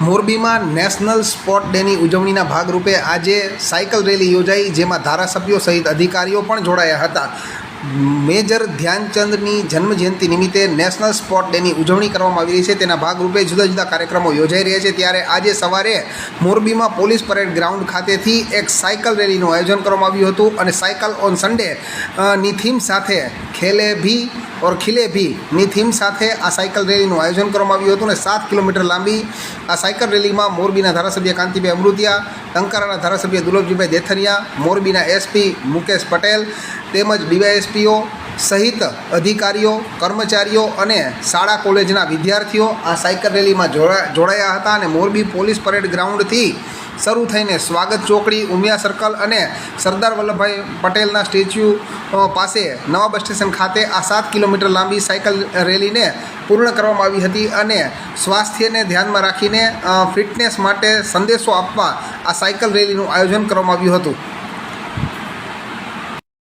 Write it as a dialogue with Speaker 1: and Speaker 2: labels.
Speaker 1: મોરબીમાં national sport ડેની ઉજવણીના ભાગરૂપે આજે સાયકલ રેલી યોજાઈ, જેમાં ધારાસભ્યો સહિત અધિકારીઓ પણ જોડાયા હતા. મેજર ધ્યાનચંદની જન્મજયંતિ નિમિત્તે નેશનલ સ્પોર્ટ ડેની ઉજવણી કરવામાં આવી રહી છે. તેના ભાગરૂપે જુદા જુદા કાર્યક્રમો યોજાઈ રહ્યા છે. ત્યારે આજે સવારે મોરબીમાં પોલીસ પરેડ ગ્રાઉન્ડ ખાતેથી એક સાયકલ રેલીનું આયોજન કરવામાં આવ્યું હતું અને સાયકલ ઓન સન્ડે ની થીમ સાથે ખેલે ભી ઓર ખીલે ભી ની થીમ સાથે આ સાયકલ રેલીનું આયોજન કરવામાં આવ્યું હતું અને સાત કિલોમીટર લાંબી આ સાયકલ રેલીમાં મોરબીના ધારાસભ્ય કાંતિભાઈ અમૃતિયા, ટંકારાના ધારાસભ્ય દુર્લભજીભાઈ દેથરિયા, મોરબીના એસપી મુકેશ પટેલ તેમજ ડીવાયએસપીઓ સહિત અધિકારીઓ, કર્મચારીઓ અને શાળા કોલેજના વિદ્યાર્થીઓ આ સાયકલ રેલીમાં જોડા, જોડાયા હતા અને મોરબી પોલીસ પરેડ ગ્રાઉન્ડથી શરૂ થઈને સ્વાગત ચોકડી, ઉમિયા સર્કલ અને સરદાર વલ્લભભાઈ પટેલના સ્ટેચ્યુ પાસે નવા બસ સ્ટેશન ખાતે આ સાત કિલોમીટર લાંબી સાયકલ રેલીને પૂર્ણ કરવામાં આવી હતી અને સ્વાસ્થ્યને ધ્યાનમાં રાખીને ફિટનેસ માટે સંદેશો આપવા આ સાયકલ રેલીનું આયોજન કરવામાં આવ્યું હતું.